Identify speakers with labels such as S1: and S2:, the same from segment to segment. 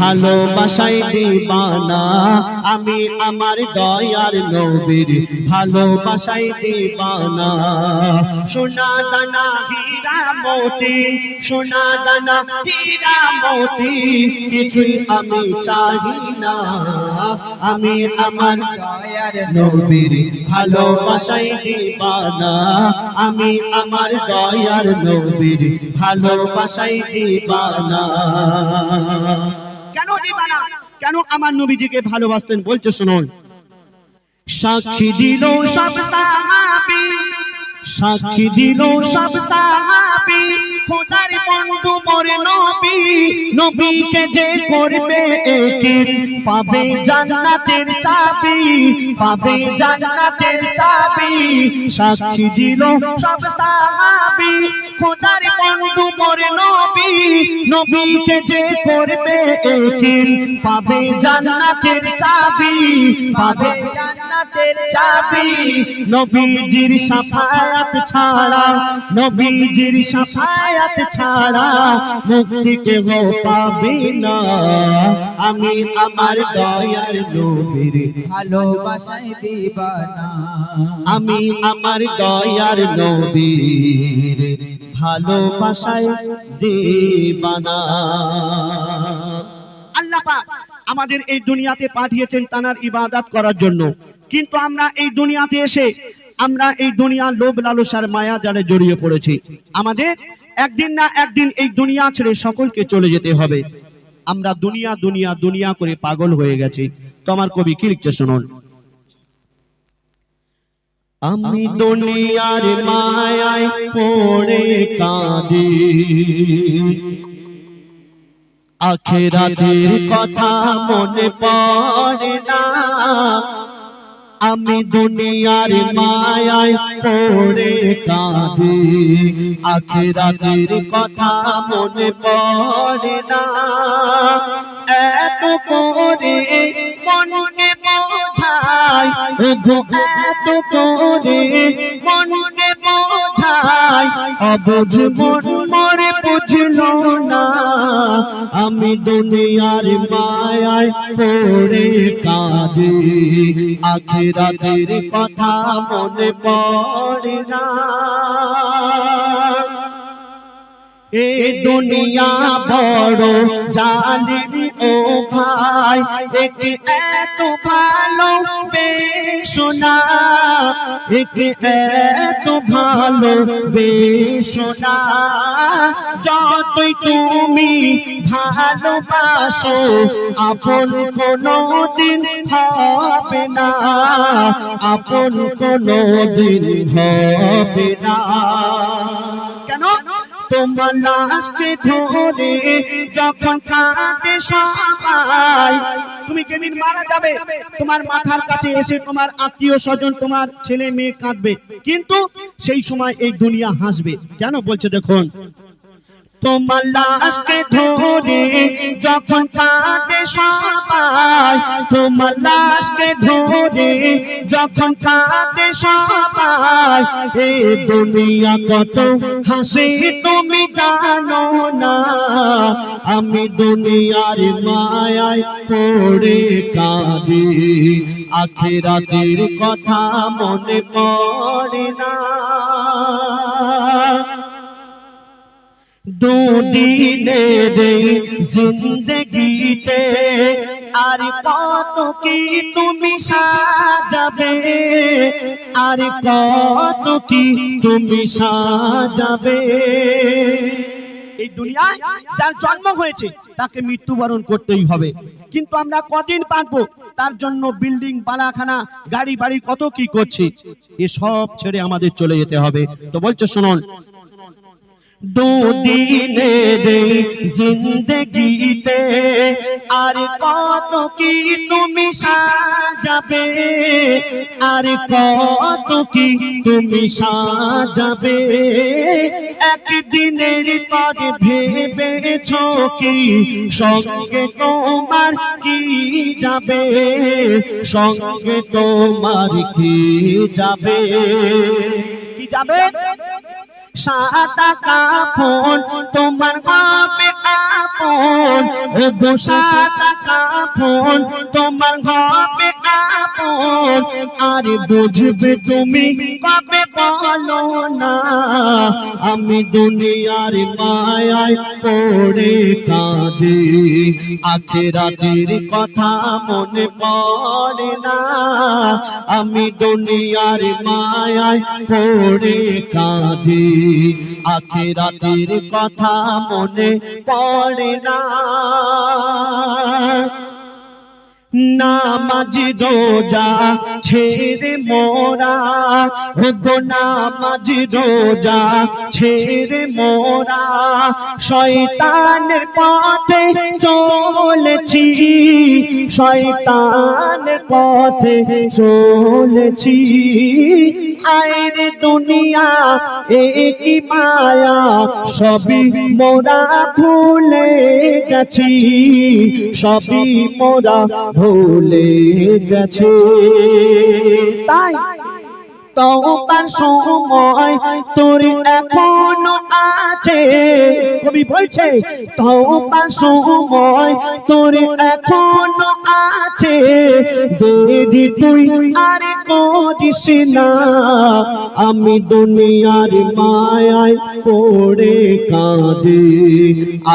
S1: ভালোবাসাই দিবানা। আমি আমার দয়ার নবীর ভালোবাসাই দিবানা। সোনা দানা হীরা মতি, সোনা দানা হীরা মতি, কিছুই আমি চাহি না। আমি আমার
S2: দয়ার
S1: নবীর ভালোবাসাই দিবানা। আমি আমার দয়ার নবীর ভালোবাসাই দিবানা। কেন আমার নবীজিকে ভালোবাসতেন? বলছে, শুনুন। সাক্ষী দিল সব সাহাবী। সাক্ষী দিল সব সাহাবী। খোদার বন্ধু মোর নবী। নবীকে যে করবে একিন পাবে জান্নাতের চাবি। পাবে জান্নাতের চাবি। সাক্ষী দিল সব সাহাবী। খোদার বন্ধু মোর নবী, নবীকে যে করবে একিন পাবে জান্নাতের চাবি, পাবে
S2: জান্নাতের
S1: চাবি। নবীজির সাফায়াত ছাড়া, নবীজির সাফায়াত ছাড়া মুক্তি কেহ পাবে না। আমি আমার দয়ার নবীর
S2: ভালোবাসাই দিবানা।
S1: আমি আমার দয়ার নবীর ভালোবাসায় দেবানা। আল্লাহ পাক আমাদের এই দুনিয়াতে পাঠিয়েছেন তানার ইবাদত করার জন্য। কিন্তু আমরা এই দুনিয়াতে এসে, আমরা এই দুনিয়া লোভ লালসার মায়া জালে জড়িয়ে পড়েছি। আমাদের একদিন না একদিন এই দুনিয়া ছেড়ে সকলকে চলে যেতে হবে। আমরা দুনিয়া দুনিয়া দুনিয়া করে পাগল হয়ে গেছি। তোমার কবি কি লিখছে শুনুন? আমি দুনিয়ার মায়ায় পড়ে কাঁদি। আখেরাতের কথা মনে পড়ে না। আমি দুনিয়ার মায়ায় পড়ে কাঁদি। আখেরাতের কথা মনে পড়ে না। এত করে মনকে বোঝাই ওগো এত করে অবুঝ মরে না। আমি দুনিয়ার মায়ায় পড়ে কাঁদি। আখেরাতের কথা মনে পড়ে না। এ দুনিয়া বড় জালিম ও ভাই, একে এত ভালো বেশোনা একে এত ভালো বেশোনা যতই তুমি ভালোবাসো, আপন কোনো দিন হবে না। আপন কোনো দিন হবে না। তোমার লাশকে ধরে যখন কাঁদে সবাই, তুমি যেদিন মারা যাবে, তোমার মাথার কাছে এসে তোমার আত্মীয় স্বজন, তোমার ছেলে মেয়ে কাঁদবে। কিন্তু সেই সময় এই দুনিয়া হাসবে। কেন বলছে দেখুন তোমার লাশকে ধরে যখন কাঁদে সবাই, তোমার লাশকে ধরে যখন কাঁদে সবাই, এ দুনিয়া কত হাসি তুমি জানো না। আমি দুনিয়ার মায়ায় পড়ে কাঁদি, আখেরাতের কথা মনে পড়ে না। জিন্দগিতে। আর কত কি তুমি সাজাবে? আর কত কি তুমি সাজাবে? এই দুনিয়ায় যার জন্ম হয়েছে, তাকে মৃত্যুবরণ করতেই হবে। কিন্তু আমরা কদিন পাকবো? তার জন্য বিল্ডিং, বালাখানা, গাড়ি বাড়ি কত কি করছি? এসব ছেড়ে আমাদের চলে যেতে হবে। তো বলছো, শুনুন দুদিনের জিন্দগিতে, আর কত কি তুমি সাজাবে? আর কত কি তুমি সাজাবে? একদিনের পর ভেবেছ কি সঙ্গে তোমার কি যাবে? সঙ্গে তোমার কি যাবে? কি যাবে? সাদা কাপন তোমার হবে আপন। ও গোসাদা কাফন তোমার হবে আপন আর বুঝবে তুমি কবে বলো না। আমি দুনিয়ার মায়ায় পড়ে কাঁদি, আখেরাতের কথা মনে পড়ে না। আমি দুনিয়ার মায়ায় পড়ে কাঁদি, আখেরাতের কথা মনে পড়ে না। নামাজ রোজা ছেড়ে মোরা গো নামাজ রোজা ছেড়ে মোরা। শয়তানের পথে চলেছি, শয়তানের পথে চলেছি। আইরে দুনিয়া একই মায়া, সবই মোরা ভুলে গেছি, সবই মোরা ভুলে গেছে। তাই তওবার সময় তোর এখনও আছে। কবি বলছে, তওবার সময় তোর এখনও আছে। দেরি তুই আর করিস না আমি দুনিয়ার মায়ায় পড়ে কাঁদি।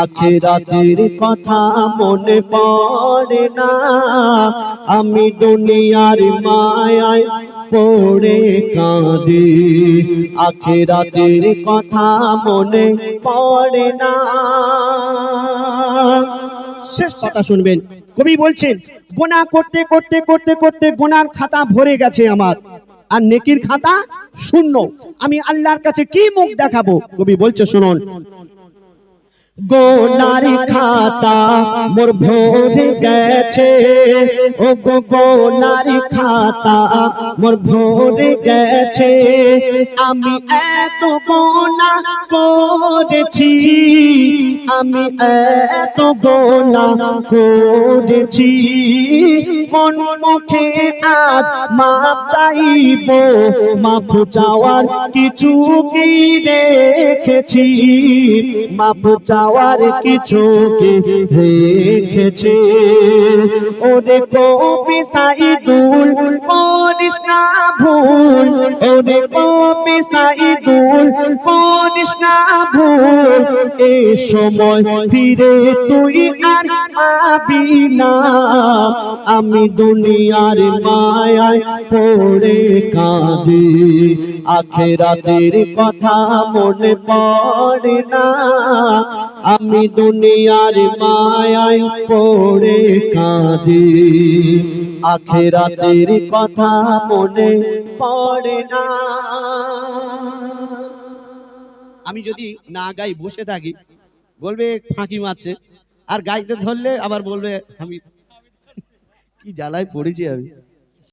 S1: আখেরাতের কথা মনে পড়ে না, আমি দুনিয়ার মায়ায় পড়ে কাঁদি। আখেরাতের কথা মনে পড়ে না। শেষ কথা শুনবেন। কবি বলছেন গোনা করতে করতে করতে করতে গোনার খাতা ভরে গেছে আমার। আর নেকির খাতা শূন্য। আমি আল্লাহর কাছে কি মুখ দেখাবো? কবি বলছে, শুনুন। গোনার খাতা, মোর ভরে গেছে। ও গো গোনার খাতা, মোর ভরে গেছে। আমি এত গোনা করেছি, আমি এত গোনা করেছি। কোন মুখে আজ মাপ চাইব, মাপ চাওয়ার কিছু কি রেখেছি? মাপ চাওয়ার কিছু কি রেখেছি? ওরে কবি সাইদুল করিস না ভুল। ওরে কবি সাইদুল করিস না ভুল। এই সময় ফিরে তুই আর পাবি না। আমি দুনিয়ার মায়ায় পড়ে কাঁদি। আখেরাতের কথা মনে পড়ে না। আমি দুনিয়ার মায়ায় পড়ে কাঁদি। আখেরাতের কথা মনে পড়ে না। আমি যদি না গাই, বসে থাকি, বলবে ফাঁকি মারছে, আর গাইতে ধরলে আবার বলবে আমি কি জ্বালায় পড়েছি আমি?